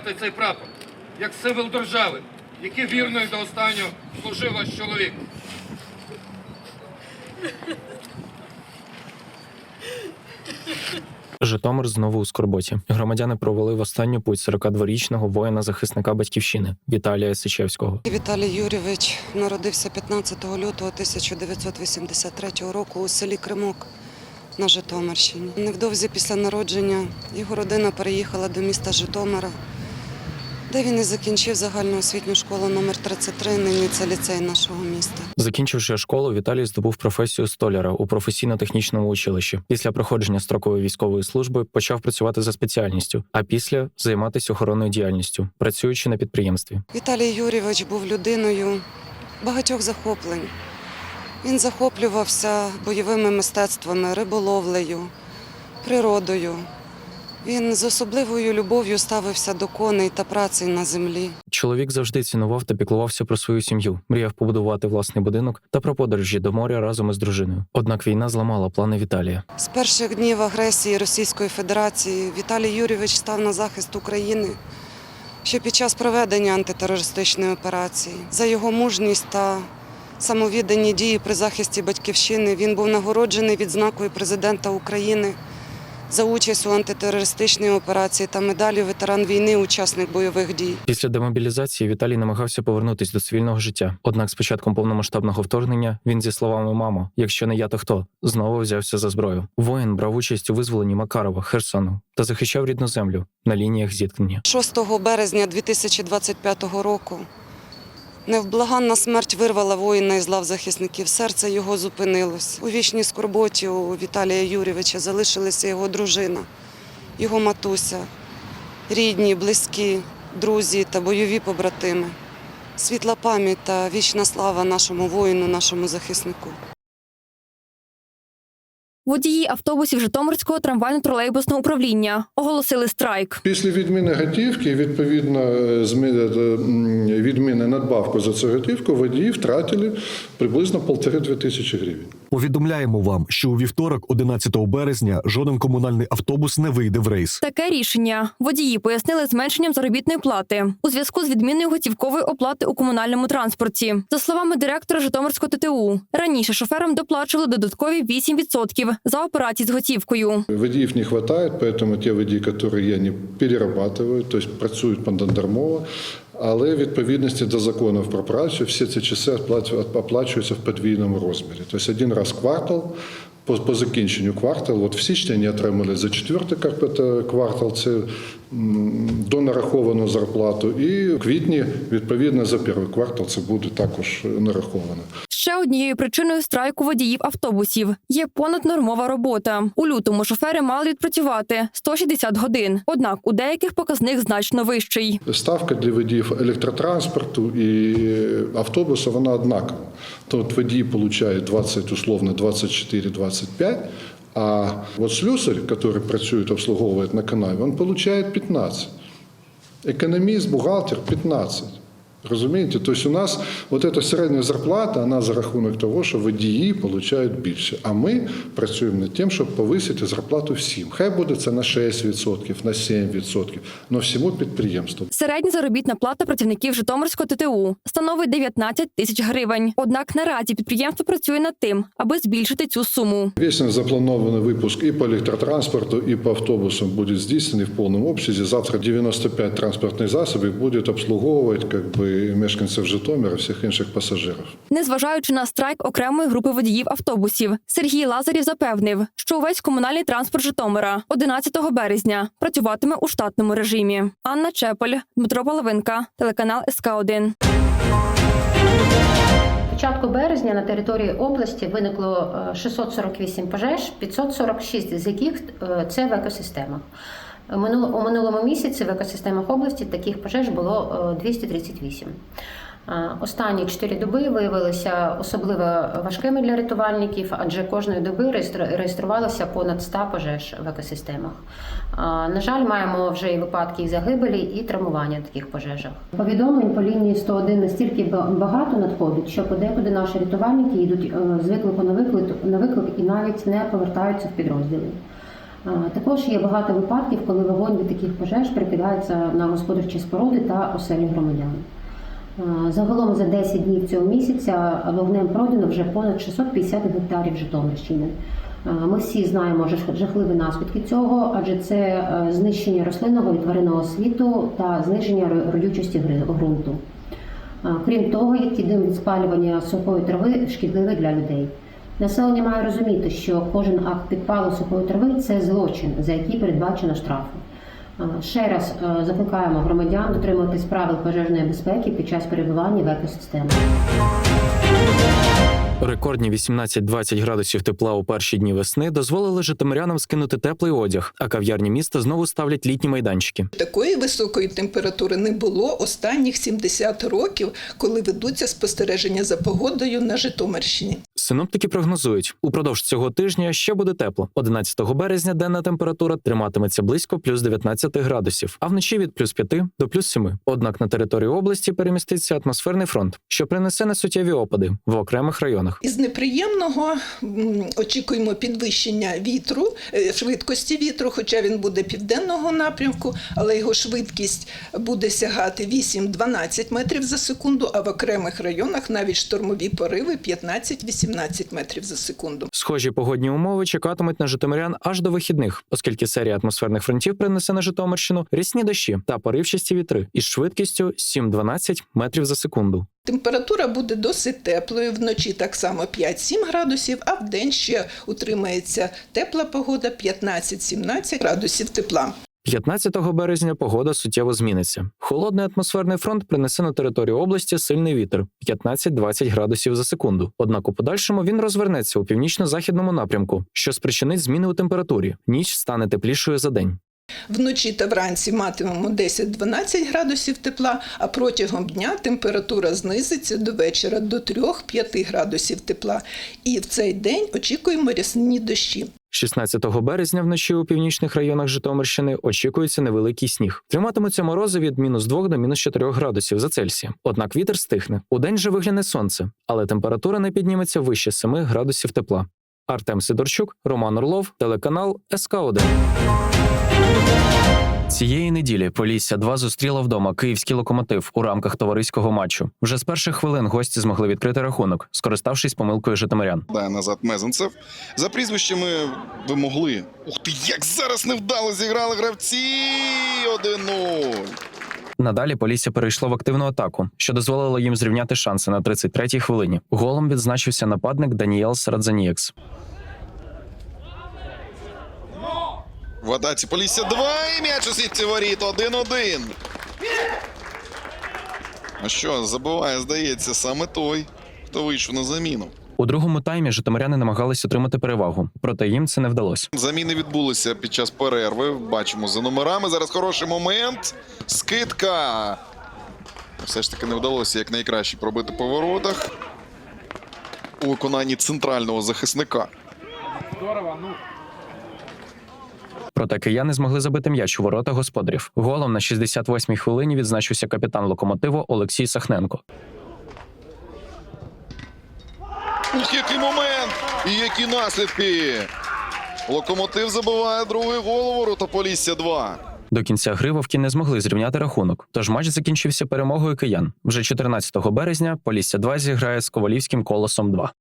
прошу цей прапор як символ держави, який вірно і до останнього служив ваш чоловік. Житомир знову у скорботі. Громадяни провели в останню путь 42-річного воїна-захисника батьківщини Віталія Сичевського. Віталій Юрійович народився 15 лютого 1983 року у селі Кримок на Житомирщині. Невдовзі після народження його родина переїхала до міста Житомира, де він і закінчив загальну освітню школу номер 33 нині це ліцей нашого міста. Закінчивши школу, Віталій здобув професію столяра у професійно-технічному училищі. Після проходження строкової військової служби почав працювати за спеціальністю, а після займатися охоронною діяльністю, працюючи на підприємстві. Віталій Юрійович був людиною багатьох захоплень. Він захоплювався бойовими мистецтвами, риболовлею, природою. Він з особливою любов'ю ставився до коней та праці на землі. Чоловік завжди цінував та піклувався про свою сім'ю, мріяв побудувати власний будинок та про подорожі до моря разом із дружиною. Однак війна зламала плани Віталія. З перших днів агресії Російської Федерації Віталій Юрійович став на захист України ще під час проведення антитерористичної операції. За його мужність та самовіддані дії при захисті батьківщини він був нагороджений відзнакою президента України за участь у антитерористичній операції та медаллю ветеран війни, учасник бойових дій. Після демобілізації Віталій намагався повернутись до цивільного життя. Однак з початком повномасштабного вторгнення він зі словами мамо, якщо не я, то хто знову взявся за зброю. Воїн брав участь у визволенні Макарова, Херсону та захищав рідну землю на лініях зіткнення. 6 березня 2025 року невблаганна смерть вирвала воїна із лав захисників. Серце його зупинилось. У вічній скорботі у Віталія Юрійовича залишилися його дружина, його матуся, рідні, близькі, друзі та бойові побратими. Світла пам'ять та вічна слава нашому воїну, нашому захиснику. Водії автобусів Житомирського трамвайно-тролейбусного управління оголосили страйк. Після відміни готівки, відповідно, е, зміни- е, відміни надбавку за цю готівку, водії втратили приблизно полтори-дві тисячі гривень. Повідомляємо вам, що у вівторок, 11 березня, жоден комунальний автобус не вийде в рейс. Таке рішення водії пояснили зменшенням заробітної плати у зв'язку з відміною готівкової оплати у комунальному транспорті. За словами директора Житомирського ТТУ, раніше шоферам доплачували додаткові 8% за операції з готівкою. Водіїв не вистачає, поэтому ті водії, які є, вони перерабатують, тобто працюють понаднормово, але в відповідності до законів про працю всі ці часи оплачу- оплачуються в подвійному розмірі. Тобто один раз квартал, по, по закінченню кварталу, от в січні вони отримали за четвертий квартал, це донараховану до нараховану зарплату, і в квітні, відповідно, за перший квартал це буде також нараховано. Ще однією причиною страйку водіїв автобусів є понаднормова робота. У лютому шофери мали відпрацювати 160 годин. Однак у деяких показник значно вищий. Ставка для водіїв електротранспорту і автобусу вона однакова. Тобто водій отримує 20, условно 24-25, а вот слюсарь, который працює, обслуговує на каналі, він отримує 15. Економіст, бухгалтер 15. Розумієте? Тобто у нас от эта середня зарплата, вона за рахунок того, що водії отримують більше. А ми працюємо над тим, щоб повисити зарплату всім. Хай буде це на 6%, на 7%, але всьому підприємству. Середня заробітна плата працівників Житомирського ТТУ становить 19 тисяч гривень. Однак наразі підприємство працює над тим, аби збільшити цю суму. Весь запланований випуск і по електротранспорту, і по автобусам буде здійснений в повному обсязі. Завтра 95 транспортних засобів будуть обслуговувати как мешканців Житомира, всіх інших пасажирів. Незважаючи на страйк окремої групи водіїв автобусів, Сергій Лазарів запевнив, що увесь комунальний транспорт Житомира 11 березня працюватиме у штатному режимі. Анна Чеполь, Дмитро Половинка, телеканал СК 1 Початку березня на території області виникло е, 648 пожеж, 546 з яких е, це в екосистемах. У минулому місяці в екосистемах області таких пожеж було е, 238. Е, Останні чотири доби виявилися особливо важкими для рятувальників, адже кожної доби реєструвалося понад 100 пожеж в екосистемах. Е, На жаль, маємо вже і випадки і загибелі, і травмування в таких пожежах. Повідомлень по лінії 101 настільки багато надходить, що подекуди наші рятувальники йдуть е, з виклику на виклик, на виклик і навіть не повертаються в підрозділи. Також є багато випадків, коли вогонь від таких пожеж перекидається на господарчі споруди та оселі громадян. Загалом за 10 днів цього місяця вогнем пройдено вже понад 650 гектарів Житомирщини. Ми всі знаємо жахливі наслідки цього, адже це е, знищення рослинного і тваринного світу та зниження родючості ґрунту. Крім того, який дим від спалювання сухої трави шкідливий для людей. Населення має розуміти, що кожен акт підпалу сухої трави це злочин, за який передбачено штрафи. Ще раз е, закликаємо громадян дотримуватись правил пожежної безпеки під час перебування в екосистемі. Рекордні 18-20 градусів тепла у перші дні весни дозволили житомирянам скинути теплий одяг, а кав'ярні міста знову ставлять літні майданчики. Такої високої температури не було останніх 70 років, коли ведуться спостереження за погодою на Житомирщині. Синоптики прогнозують, упродовж цього тижня ще буде тепло. 11 березня денна температура триматиметься близько плюс 19 градусів, а вночі від плюс 5 до плюс 7. Однак на території області переміститься атмосферний фронт, що принесе несуттєві опади в окремих районах. Із неприємного очікуємо підвищення вітру, е, швидкості вітру, хоча він буде південного напрямку, але його швидкість буде сягати 8-12 метрів за секунду, а в окремих районах навіть штормові пориви 15-18 метрів за секунду. Схожі погодні умови чекатимуть на житомирян аж до вихідних, оскільки серія атмосферних фронтів принесе на Житомирщину рісні дощі та поривчасті вітри із швидкістю 7-12 метрів за секунду. Температура буде досить теплою, вночі так само 5-7 градусів, а в день ще утримається тепла погода 15-17 градусів тепла. 15 березня погода суттєво зміниться. Холодний атмосферний фронт принесе на територію області сильний вітер 15-20 градусів за секунду. Однак у подальшому він розвернеться у північно-західному напрямку, що спричинить зміни у температурі. Ніч стане теплішою за день. Вночі та вранці матимемо 10-12 градусів тепла, а протягом дня температура знизиться до вечора до 3-5 градусів тепла. І в цей день очікуємо рясні дощі. 16 березня вночі у північних районах Житомирщини очікується невеликий сніг. Триматимуться морози від мінус 2 до мінус 4 градусів за Цельсієм. Однак вітер стихне. Удень же вигляне сонце, але температура не підніметься вище 7 градусів тепла. Артем Сидорчук, Роман Орлов, телеканал СК 1 Цієї неділі Полісся 2 зустріла вдома київський локомотив у рамках товариського матчу. Вже з перших хвилин гості змогли відкрити рахунок, скориставшись помилкою житомирян. Дає назад Мезенцев. За прізвищами ви могли. Ух ти, як зараз невдало зіграли гравці! 1-0. Надалі Полісся перейшло в активну атаку, що дозволило їм зрівняти шанси на 33-й хвилині. Голом відзначився нападник Даніел Сарадзанієкс. В атаці Полісся 2 і м'яч у сітці воріт 1-1. А що, забуває, здається, саме той, хто вийшов на заміну. У другому таймі житомиряни намагались отримати перевагу, проте їм це не вдалося. Заміни відбулися під час перерви. Бачимо за номерами. Зараз хороший момент. Скидка. Все ж таки не вдалося як найкраще пробити по воротах. У виконанні центрального захисника. Проте кияни змогли забити м'яч у ворота господарів. Голом на 68-й хвилині відзначився капітан локомотиву Олексій Сахненко. Ух, який момент! І які наслідки! Локомотив забиває другий гол у ворота Полісся 2. До кінця гри вовки не змогли зрівняти рахунок, тож матч закінчився перемогою киян. Вже 14 березня Полісся 2 зіграє з Ковалівським колосом 2.